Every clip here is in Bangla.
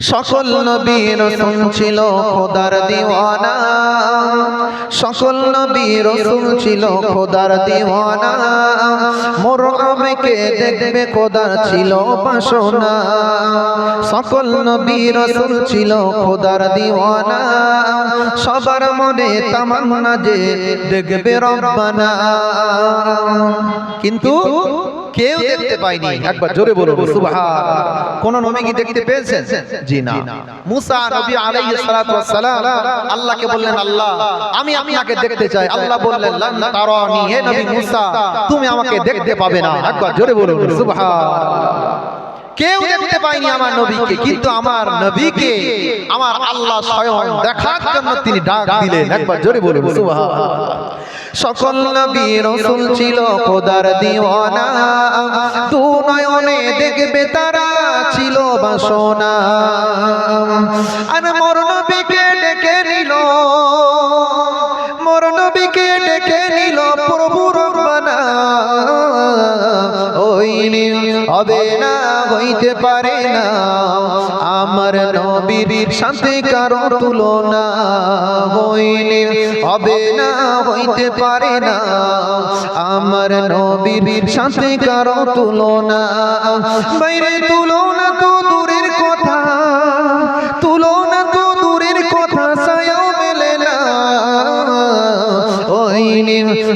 সকল নবীর রসুল ছিল খোদার দিওয়ানা। সকল নবীর রসুল ছিল খোদার দিওয়ানা। মোর আবেকে দেখবে খোদার ছিল বাসনা। সকল নবীর রসুল ছিল খোদার দিওয়ানা। সবার মনে তামান্না যে দেখবে রব্বানা। কিন্তু কেউ দেখতে পায়নি একবার জোরে বলুন সুবহান কোন নবী কি দেখতে পেয়েছেন? জি না। মুসা নবী আলাইহিস সালাতু ওয়াস সালাম আল্লাহকে বললেন আল্লাহ আমি আপনাকে দেখতে চাই। আল্লাহ বললেন লান তারানি হে নবী মুসা তুমি আমাকে দেখতে পাবে না। একবার জোরে বলুন সুবহান কেউ দেখতে পায়নি আমার নবীকে কিন্তু আমার নবীকে আমার আল্লাহ স্বয়ং দেখার জন্য তিনি ডাক দিলেন। একবার জোরে বলুন সুবহান সকল নবী রসুল ছিল খোদার দিওয়ানা। তু নয়নে দেখবে তারা ছিল বাসনা। আর মোর নবীকে ডেকে নিল, মোর নবীকে ডেকে নিল প্রভু হবে না, হইতে পারে না। আমার নবীর সাথে কারও তুলনা হইনি হবে না, হইতে পারে না। আমার নবীর সাথে কারও তুলনা। বাইরে তুলনা তো দূরের কথা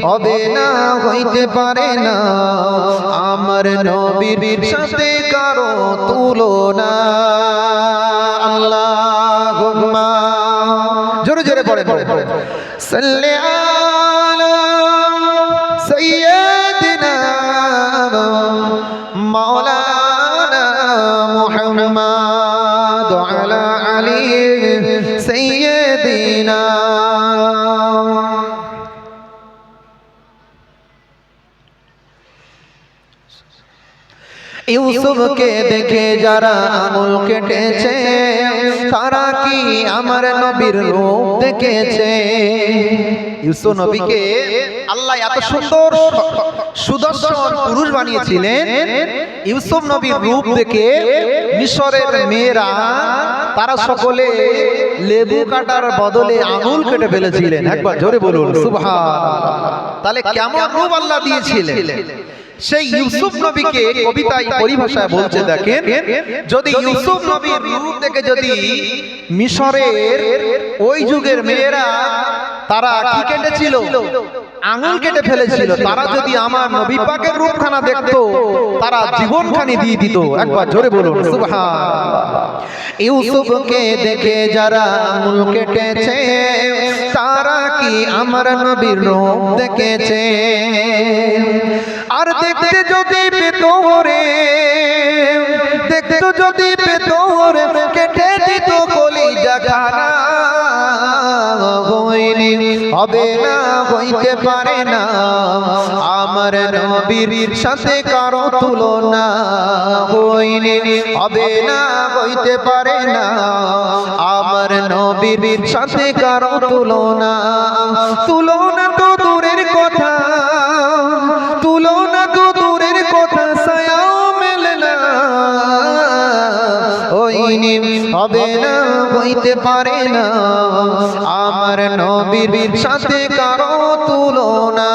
হবে না হইতে পারে না। আমার নবীর সাথে কারও তুলনা। আল্লাহ জোরে জোরে পড়ে পড়ে। সাল্লি আলা ইউসুফকে দেখে যারা আঙুল কেটেছে তারা কি আমার নবীর রূপ দেখেছে? ইউসুফ নবীকে আল্লাহ এত সুন্দর সুদর্শন পুরুষ বানিয়েছিলেন। ইউসুফ নবীর রূপ দেখে মিশরের মেয়েরা তারা সকলে লেবু কাটার বদলে আঙুল কেটে ফেলেছিলেন। একবার জোরে বলুন সুবহান তাহলে কেমন রূপ আল্লাহ দিয়েছিলেন? সেই ইউসুফ নবীকে কবিতায় পরিভাষায় বলছে দেখেন যদি ইউসুফ নবীর রূপ থেকে যদি মিশরের ওই যুগের মেয়েরা তারা কি কেটেছিল? আঙুল কেটে ফেলেছিল। তারা যদি আমার নবী পাকের রূপখানা দেখতো তারা জীবনখানি দিয়ে দিত। একবার জোরে বলুন সুবহান ইউসুফকে দেখে যারা আঙুল কেটেছে তারা কি আমার নবীর রূপ দেখেছে? আর দেখতে যদি পেত রে দেখতে যদি পেত রে কেটে দিত কলিজা খানা, হইনি, হবে না, হইতে পারে না। আমার নবীর সাথে কারও তুলনা হইনি, হবে না, হইতে পারে না। আমার নবীর সাথে কারও তুলনা তুলনা তো হবে না হইতে পারে না। আমার নবীর সাথে কারও তুলনা।